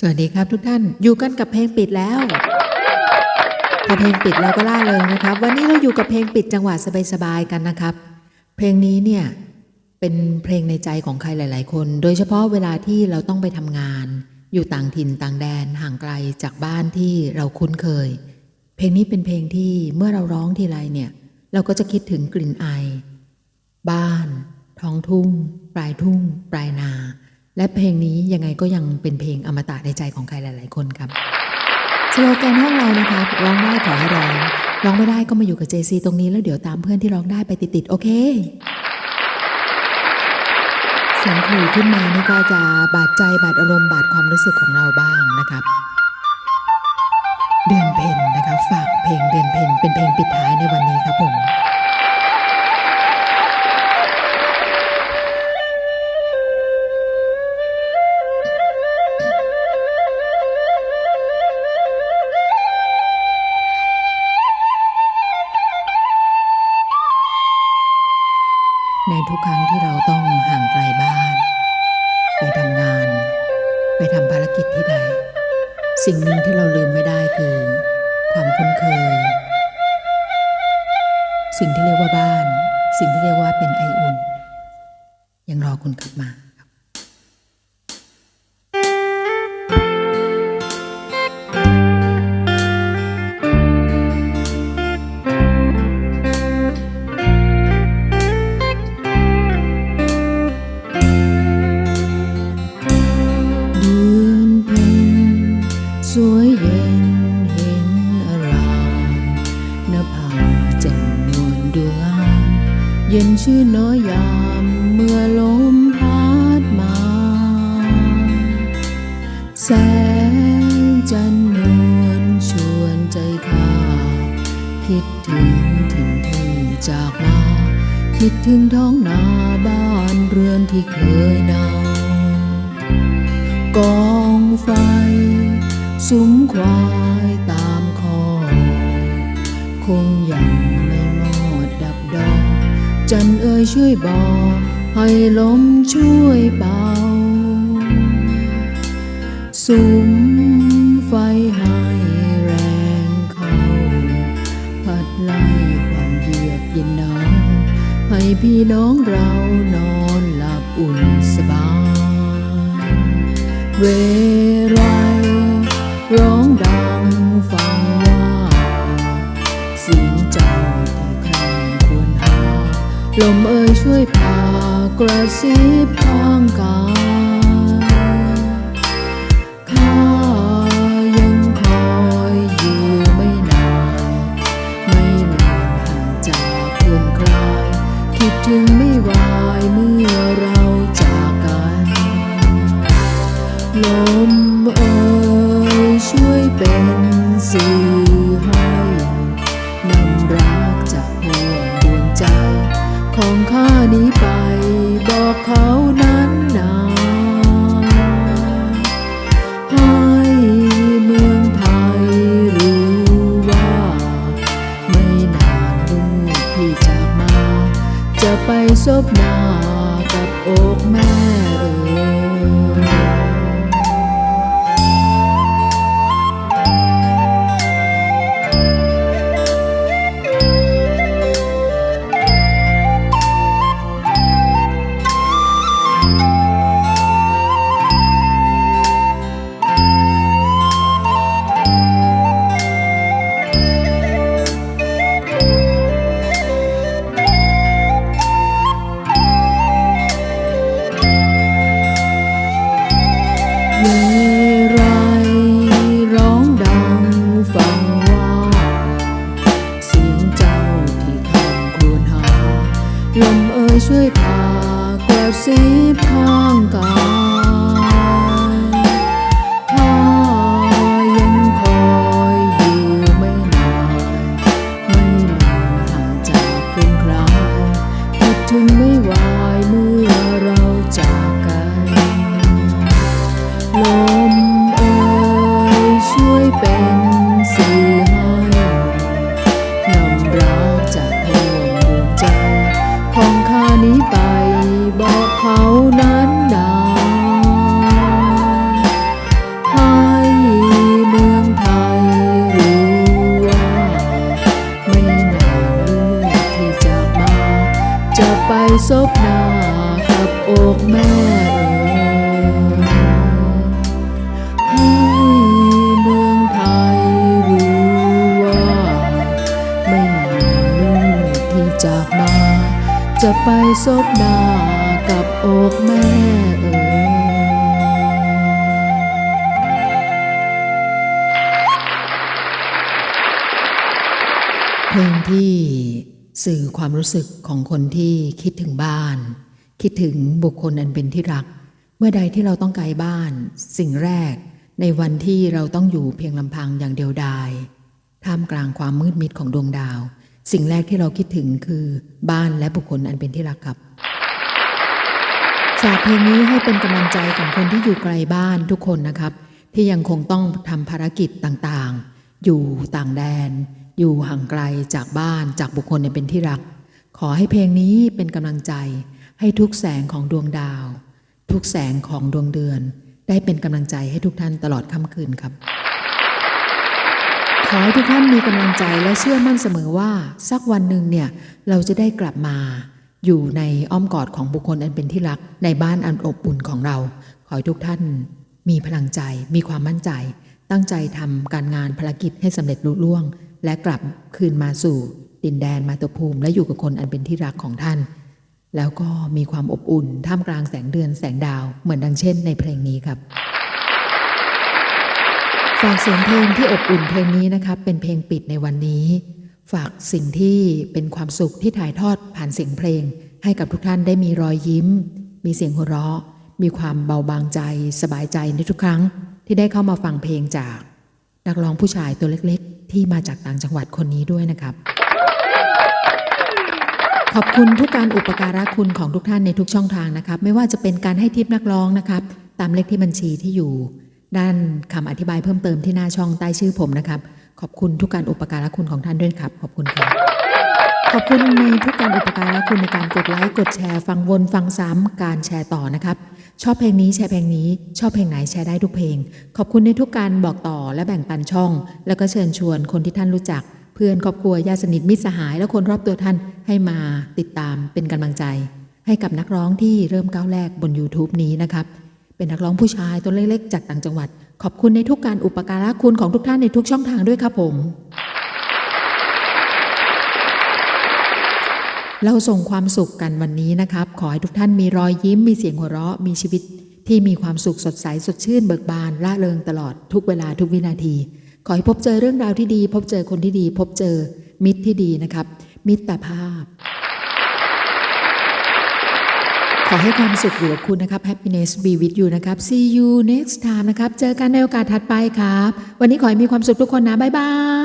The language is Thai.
สวัสดีครับทุกท่านอยู่กันกับเพลงปิดแล้วพอเพลงปิดเราก็ล่าเลยนะครับ วันนี้เราอยู่กับเพลงปิดจังหวะสบายๆกันนะครับ เพลงนี้เนี่ยเป็นเพลงในใจของใครหลาย ๆ คน โดยเฉพาะเวลาที่เราต้องไปทำงาน อยู่ต่างถิ่นต่างแดนห่างไกลจากบ้านที่เราคุ้นเคย เพลงนี้เป็นเพลงที่เมื่อเราร้องทีไรเนี่ยเราก็จะคิดถึงกลิ่นไอ บ้าน ท้องทุ่ง ปลายทุ่ง ปลายนา และเพลงนี้ยังไงก็ยังเป็นเพลงอมตะในใจของใครหลาย ๆ คนครับสโลแกนห้องเรานะครับร้องได้ขอให้ร้องร้องไม่ได้ก็มาอยู่กับ JC ตรงนี้แล้วเดี๋ยวตามเพื่อนที่ร้องได้ไปติดๆโอเคเสียงขู่ขึ้นมานี่ก็จะบาดใจบาดอารมณ์บาดความรู้สึกของเราบ้างนะครับ เดือนเพ็ญนะครับฝากเพลงเดือนเพ็ญเป็น ทุกครั้งที่เราต้องห่างไกลบ้าน ไปทำงาน ไปทำภารกิจที่ใด สิ่งหนึ่งที่เราลืมไม่ได้คือ ความคุ้นเคย สิ่งที่เรียกว่าบ้าน สิ่งที่เรียกว่าเป็นไออุ่น ยังรอคุณกลับมา น้าแจ่มนวลดูงามเย็นชื่นน้อยยามเมื่อลมพัดมา แสงจันทร์นวลชวนใจข้า คิดถึงถิ่นที่จากมา คิดถึงท้องนาบ้านเรือนที่เคยนาวกองไฟ สุมควายตา คงยังไม่หมดดับดองจันเอ่ยช่วยบอกให้ลมช่วยเบาสุมไฟให้แรงเข้า พัดไล่ความเยือกเย็นหนาวให้พี่น้องเรานอนหลับอุ่นสบายเวไร ลมเอ่ยช่วยพากระซิบข้างกายข้ายังคอยอยู่ไม่นาน ไม่นานห่างจากเพื่อนคลาย คิดถึงไม่ไหวายเมื่อเราจากกัน ลมเอ่ย นี้ไปบอกเขานั้นนาให้เมืองไทยรู้ว่า ไม่นานลูกพี่จากมา จะไปซบหน้ากับอกแม่ ไปซบหน้ากับอกแม่เอ่ยเพลงที่สื่อความรู้สึกของคนที่คิดถึงบ้าน คิดถึงบุคคลอันเป็นที่รัก เมื่อใดที่เราต้องไกลบ้าน สิ่งแรก ในวันที่เราต้องอยู่เพียงลำพังอย่างเดียวดายท่ามกลางความมืดมิดของดวงดาว สิ่งแรกที่เราคิดถึงคือบ้านและบุคคลอันเป็นที่รักครับฝากเพลงนี้ให้เป็นกำลังใจของคนที่อยู่ไกลบ้านทุกคนนะครับ ที่ยังคงต้องทำภารกิจต่างๆ อยู่ต่างแดน อยู่ห่างไกลจากบ้านจากบุคคลในเป็นที่รัก ขอให้เพลงนี้เป็นกำลังใจ ให้ทุกแสงของดวงดาว ทุกแสงของดวงเดือน ได้เป็นกำลังใจให้ทุกท่านตลอดค่ำคืนครับ ขอให้ทุกท่านมีกำลังใจและเชื่อมั่นเสมอว่า สักวันหนึ่งเนี่ยเราจะได้กลับมา อยู่ในอ้อมกอดของบุคคลอันเป็นที่รักในบ้านอันอบอุ่นของเรา ขอให้ทุกท่าน มีพลังใจ มีความมั่นใจ ตั้งใจทำการงานภารกิจให้สำเร็จลุล่วง และกลับคืนมาสู่ ดินแดนมาตุภูมิ และอยู่กับคนอันเป็นที่รักของท่าน แล้วก็มีความอบอุ่นท่ามกลางแสงเดือนแสงดาวเหมือนดังเช่น ในเพลงนี้ครับ ฝากเสียงเพลงที่อบอุ่นเพลงนี้นะครับเป็นเพลงปิดในวันนี้ ฝากสิ่งที่เป็นความสุขที่ถ่ายทอดผ่านเสียงเพลง ให้กับทุกท่านได้มีรอยยิ้ม มีเสียงหัวเราะ มีความเบาบางใจ สบายใจในทุกครั้ง ที่ได้เข้ามาฟังเพลงจาก นักร้องผู้ชายตัวเล็กๆ ที่มาจากต่างจังหวัดคนนี้ด้วยนะครับ ขอบคุณทุกการอุปการะคุณของทุกท่านในทุกช่องทางนะครับ ไม่ว่าจะเป็นการให้ทิปนักร้องนะครับ ตามเลขที่บัญชีที่อยู่ ด้านคำอธิบายเพิ่มเติมที่หน้าช่องใต้ชื่อผมนะครับ ขอบคุณทุกการอุปการะคุณของท่านด้วยครับ ขอบคุณครับ ขอบคุณในทุกการอุปการะคุณในการกดไลค์กดแชร์ฟังวนฟังซ้ำการแชร์ต่อนะครับ ชอบเพลงนี้แชร์เพลงนี้ ชอบเพลงไหนแชร์ได้ทุกเพลง ขอบคุณในทุกการบอกต่อและแบ่งปันช่อง แล้วก็เชิญชวนคนที่ท่านรู้จัก เพื่อนครอบครัวญาติสนิทมิตรสหาย และคนรอบตัวท่านให้มาติดตามเป็นกำลังใจ ให้กับนักร้องที่เริ่มก้าวแรกบน YouTube นี้นะครับ เป็นนักร้องผู้ชายตัวเล็กๆ จากต่างจังหวัด ขอบคุณในทุกการอุปการะคุณของทุกท่านในทุกช่องทางด้วยครับผม เราส่งความสุขกันวันนี้นะครับ ขอให้ทุกท่านมีรอยยิ้ม มีเสียงหัวเราะ มีชีวิตที่มีความสุขสดใสสดชื่นเบิกบานร่าเริงตลอดทุกเวลาทุกวินาที ขอให้พบเจอเรื่องราวที่ดี พบเจอคนที่ดี พบเจอมิตรที่ดีนะครับ มิตรภาพ ขอให้ความสุขอยู่กับคุณนะครับ happiness be with you นะครับ see you next time นะครับ เจอกันในโอกาสถัดไปครับ วันนี้ขอให้มีความสุขทุกคนนะ บ๊ายบาย